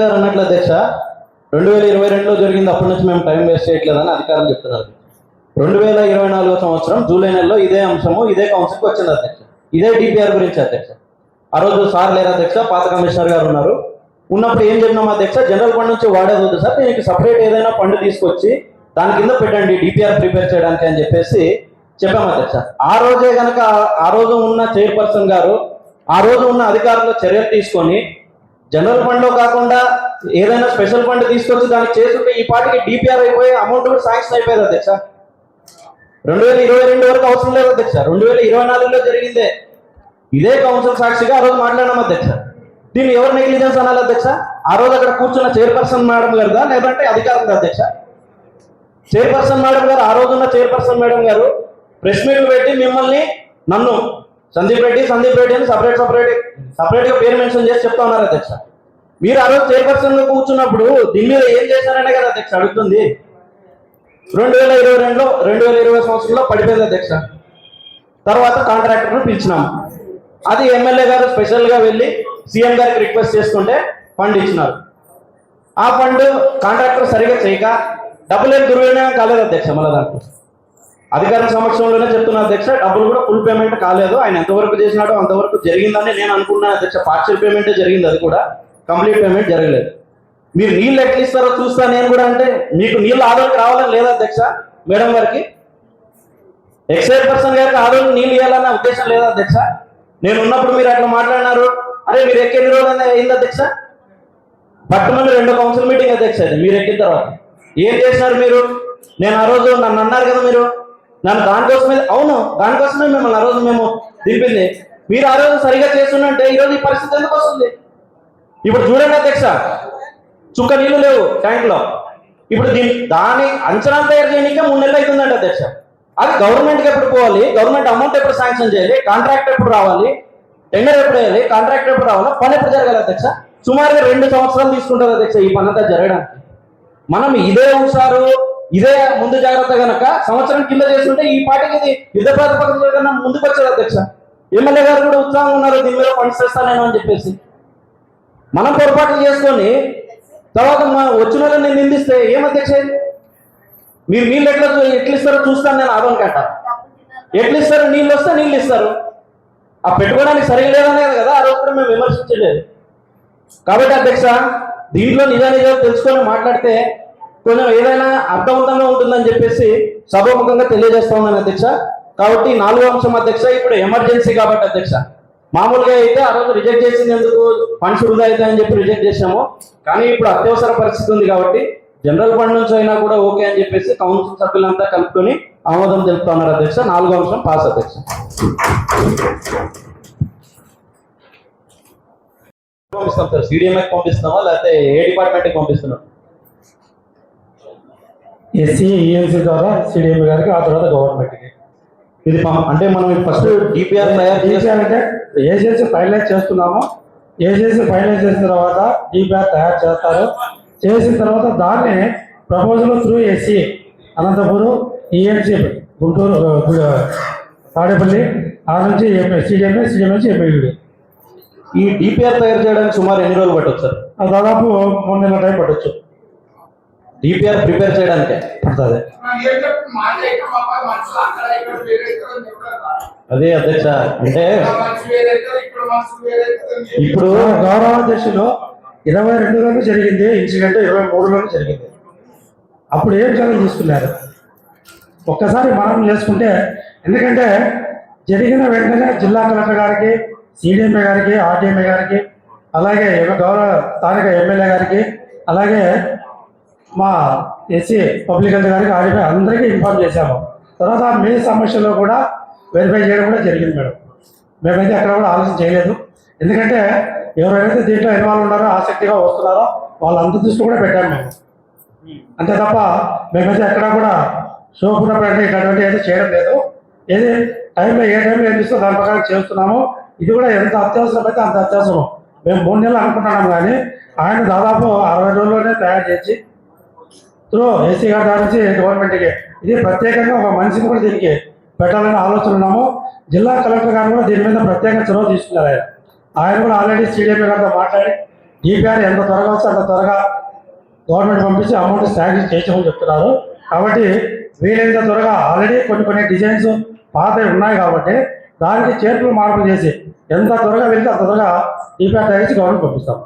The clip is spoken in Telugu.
గారు అన్నట్లు అధ్యక్ష రెండు వేల ఇరవై రెండులో జరిగింది అప్పటి నుంచి మేము టైం వేస్ట్ చేయట్లేదని అధికారులు చెప్తున్నారు. రెండు వేల ఇరవై నాలుగో సంవత్సరం జూలై నెలలో ఇదే అంశము ఇదే కౌన్సిల్కి వచ్చింది అధ్యక్ష. ఇదే డిపిఆర్ గురించి అధ్యక్ష. ఆ రోజు సార్ లేరు అధ్యక్ష పాత కమిషనర్ గారు ఉన్నారు. ఉన్నప్పుడు ఏం చెప్పినాం అధ్యక్ష? జనరల్ ఫండ్ నుంచి వాడేది వద్దు సార్ దీనికి సపరేట్ ఏదైనా ఫండ్ తీసుకొచ్చి దాని కింద పెట్టండి డిపిఆర్ ప్రిపేర్ చేయడానికి అని చెప్పేసి చెప్పాం అధ్యక్ష. ఆ రోజే కనుక ఆ రోజు ఉన్న చైర్పర్సన్ గారు ఆ రోజు ఉన్న అధికారులు చర్యలు తీసుకొని జనరల్ ఫండ్లో కాకుండా ఏదైనా స్పెషల్ ఫండ్ తీసుకొచ్చి దానికి చేస్తుంటే ఈ పాటికి డిపిఆర్ అయిపోయి అమౌంట్ కూడా శాంక్షన్ అయిపోయేది అధ్యక్ష. రెండు వేల ఇరవై రెండు వరకు అవసరం లేదు అధ్యక్ష. రెండు వేల ఇరవై నాలుగులో జరిగిందే. ఇదే కౌన్సిల్ సాక్షిగా ఆ రోజు మాట్లాడడం అధ్యక్ష. దీన్ని ఎవరు నెగ్లిజెన్స్ అనాలి అధ్యక్ష? ఆ రోజు అక్కడ కూర్చున్న చైర్పర్సన్ మేడం గారుదా లేదంటే అధికారం అధ్యక్ష? చైర్పర్సన్ మేడం గారు ఆ రోజున్న చైర్పర్సన్ మేడం గారు ప్రెస్ మీట్ పెట్టి మిమ్మల్ని నన్ను సందీప్ రెడ్డి సందీప్ రెడ్డి అని సపరేట్ సపరేట్ సపరేట్గా పేరు మెన్షన్ చేసి చెప్తా ఉన్నారు అధ్యక్ష. మీరు ఆ రోజు చైర్పర్సన్గా కూర్చున్నప్పుడు దీని మీద ఏం చేశారనే కదా అధ్యక్ష అడుగుతుంది. రెండు వేల ఇరవై రెండులో రెండు వేల ఇరవై సంవత్సరంలో పడిపోయింది అధ్యక్ష. తర్వాత కాంట్రాక్టర్ను పిలిచినాము అది ఎమ్మెల్యే గారు స్పెషల్గా వెళ్ళి సీఎం గారికి రిక్వెస్ట్ చేసుకుంటే ఫండ్ ఇచ్చినారు. ఆ ఫండ్ కాంట్రాక్టర్ సరిగా చేయక డబ్బులు ఏం దుర్వినియోగం కాలేదు అధ్యక్ష మళ్ళీ దాంట్లో. అధికార సమక్షంలోనే చెప్తున్నా అధ్యక్ష డబ్బులు కూడా ఫుల్ పేమెంట్ కాలేదు. ఆయన ఎంతవరకు చేసినాడో అంతవరకు జరిగిందని నేను అనుకున్నాను అధ్యక్ష. పార్షియల్ పేమెంటే జరిగింది అది కూడా. కంప్లీట్ పేమెంట్ జరగలేదు. మీరు నీళ్ళు ఎట్లా ఇస్తారో చూస్తా నేను కూడా అంటే మీకు నీళ్ళు ఆదోళనకి రావాలని లేదా అధ్యక్ష? మేడం గారికి? ఎక్సైజ్ పర్సన్ గారికి ఆదోళన నీళ్ళు ఇవ్వాలన్న ఉద్దేశం లేదా అధ్యక్ష? నేను ఉన్నప్పుడు మీరు అట్లా మాట్లాడినారు. అరే మీరు ఎక్కిన రోజు అయింది అధ్యక్ష? పట్టుమని రెండో కౌన్సిల్ మీటింగ్ అధ్యక్ష అది. మీరు ఎక్కిన తర్వాత. ఏం చేసినారు మీరు? నేను ఆ రోజు నన్ను అన్నారు కదా మీరు. నన్ను దానికోసమే అవును దానికోసమే మిమ్మల్ని ఆ రోజు మేము దింపింది. మీరు ఆ రోజు సరిగా చేస్తున్నంటే ఈరోజు ఈ పరిస్థితి ఎందుకు వస్తుంది? ఇప్పుడు చూడండి అధ్యక్ష. చుక్క నీళ్ళు లేవు ట్యాంక్లో. ఇప్పుడు దీని దాని అంచనా తయారు చేయడానికే మూడు నెలలు అవుతుందండి అధ్యక్ష. అది గవర్నమెంట్కి ఎప్పుడు పోవాలి? గవర్నమెంట్ అమౌంట్ ఎప్పుడు శాంక్షన్ చేయాలి? కాంట్రాక్ట్ ఎప్పుడు రావాలి? టెండర్ ఎప్పుడు వేయాలి? కాంట్రాక్ట్ ఎప్పుడు రావాలి? పని ఎప్పుడు జరగాలి అధ్యక్ష? సుమారుగా రెండు సంవత్సరాలు తీసుకుంటారు అధ్యక్ష ఈ పని అంతా జరగడానికి. మనం ఇదే హుషారు ఇదే ముందు జాగ్రత్త గనక సంవత్సరం కింద చేస్తుంటే ఈ పాటికి ఇది యుద్ధ ప్రాతిపదికన ముందుకు వచ్చారు అధ్యక్ష. ఎమ్మెల్యే గారు కూడా ఉత్సాహంగా ఉన్నారు దీని మీద ఫండ్స్ అని చెప్పేసి. మనం పొరపాట్లు చేసుకొని తర్వాత మా వచ్చిన వాళ్ళని నిందిస్తే ఏం అధ్యక్ష? మీరు నీళ్ళు ఎట్లా ఎట్లా ఇస్తారో చూస్తాను నేను ఆదోన్ కట్ట. ఎట్లా ఇస్తారు? నీళ్ళు వస్తే నీళ్ళు ఇస్తారు. ఆ పెట్టుకోవడానికి సరిగ్లేదనే కదా ఆ రోజు కూడా మేము విమర్శించలేదు. కాబట్టి అధ్యక్ష దీంట్లో నిజానిజాలు తెలుసుకొని మాట్లాడితే కొంచెం ఏదైనా అర్థవంతంగా ఉంటుందని చెప్పేసి సభాముఖంగా తెలియజేస్తా ఉన్నాను అధ్యక్ష. కాబట్టి నాలుగో అంశం అధ్యక్ష ఇప్పుడు ఎమర్జెన్సీ కాబట్టి అధ్యక్ష. మామూలుగా అయితే ఆ రోజు రిజెక్ట్ చేసింది ఎందుకు ఫండ్స్ వృధా అని చెప్పి రిజెక్ట్ చేసాము కానీ ఇప్పుడు అత్యవసర పరిస్థితి ఉంది కాబట్టి జనరల్ ఫండ్ నుంచి అయినా కూడా ఓకే అని చెప్పేసి కౌన్సిల్ సభ్యులంతా కలుపుకొని ఆమోదం తెలుపుతా ఉన్నారు అధ్యక్ష. నాలుగో అంశం పాస్ అధ్యక్ష. పంపిస్తాం సార్. సిడిఎంఐకి పంపిస్తున్నామా? లేకపోతే ఏ డిపార్ట్మెంట్కి పంపిస్తున్నాం? ఎస్సీ ఈఎన్సీ ద్వారా సిడిఎం గారికి ఆ తర్వాత గవర్నమెంట్కి ఇది అంటే మనం ఫస్ట్ డిపిఆర్ తయారు చేసి అంటే ఏజెన్సీ ఫైనలైజ్ చేస్తున్నాము. ఏజెన్సీ ఫైనలైజ్ చేసిన తర్వాత డిపిఆర్ తయారు చేస్తారు. చేసిన తర్వాత దాన్ని proposal through SE Anantapur ENC Guntur ఆ, గు- తాడేపల్లి ఆ నుంచి సిడిఎంఏ సిడిఎం నుంచి ఎంపీడీ ఈ డిపిఆర్ తయారు చేయడానికి సుమారు ఎన్ని రోజులు పట్టవచ్చు సార్ దాదాపు మూడు నెలల టైం పట్టొచ్చు. డిపిఆర్ ప్రిపేర్ చేయడానికి. పడుతుంది అదే అధ్యక్ష అంటే ఇప్పుడు గౌరవ అధ్యక్షులు ఇరవై రెండులోనే జరిగింది ఇన్సిడెంట్ ఇరవై మూడులోనే జరిగింది. అప్పుడు ఏం చర్యలు తీసుకున్నారు ఒక్కసారి మనం చేసుకుంటే ఎందుకంటే జరిగిన వెంటనే జిల్లా కలెక్టర్ గారికి సిడిఎంఏ గారికి ఆర్డీఎంఏ గారికి అలాగే గౌరవ స్థానిక ఎమ్మెల్యే గారికి అలాగే మా ఎస్సీ పబ్లిక్ హెల్త్ గారికి ఆర్డీపీ అందరికీ ఇన్ఫార్మ్ చేశాము. తర్వాత మీ సమస్యలో కూడా వెరిఫై చేయడం కూడా జరిగింది మేడం. మేమైతే అక్కడ కూడా ఆలోచన చేయలేదు. ఎందుకంటే ఎవరైతే దీంట్లో ఇన్వాల్వ్ ఉన్నారో ఆసక్తిగా వస్తున్నారో వాళ్ళందరి దృష్టి కూడా పెట్టాము మేము. అంతే తప్ప మేమైతే ఎక్కడ కూడా షోపున పెట్టడం ఇట్లాంటివి అయితే చేయడం లేదు. ఏది టైంలో ఏ టైంలో ఏం ఇస్తుందో దాని ప్రకారం చేస్తున్నాము. ఇది కూడా ఎంత అత్యవసరం అయితే అంత అత్యవసరం. మేము మూడు నెలలు అనుకుంటున్నాం కానీ ఆయన దాదాపు అరవై రోజుల్లోనే తయారు చేసి త్రూ ఏసీ గారి దాని నుంచి గవర్నమెంట్కి. ఇది ప్రత్యేకంగా ఒక మనిషిని కూడా దీనికి పెట్టాలని ఆలోచన ఉన్నాము. జిల్లా కలెక్టర్ గారు కూడా దీని మీద ప్రత్యేక చొరవ తీసుకున్నారు ఆయన. ఆయన కూడా ఆల్రెడీ సీడీఎంఏ గారితో మాట్లాడి డిపిఆర్ ఎంత త్వరగా వస్తే అంత త్వరగా గవర్నమెంట్ పంపించి అమౌంట్ శాంక్షన్ చేయించమని చెప్తున్నారు. కాబట్టి వీలైనంత త్వరగా ఆల్రెడీ కొన్ని కొన్ని డిజైన్స్ పాత ఉన్నాయి కాబట్టి దానికి చేర్పులు మార్పులు చేసి ఎంత త్వరగా వెళ్తే అంత త్వరగా డిపిఆర్ తగ్గించి గవర్నమెంట్ పంపిస్తాం.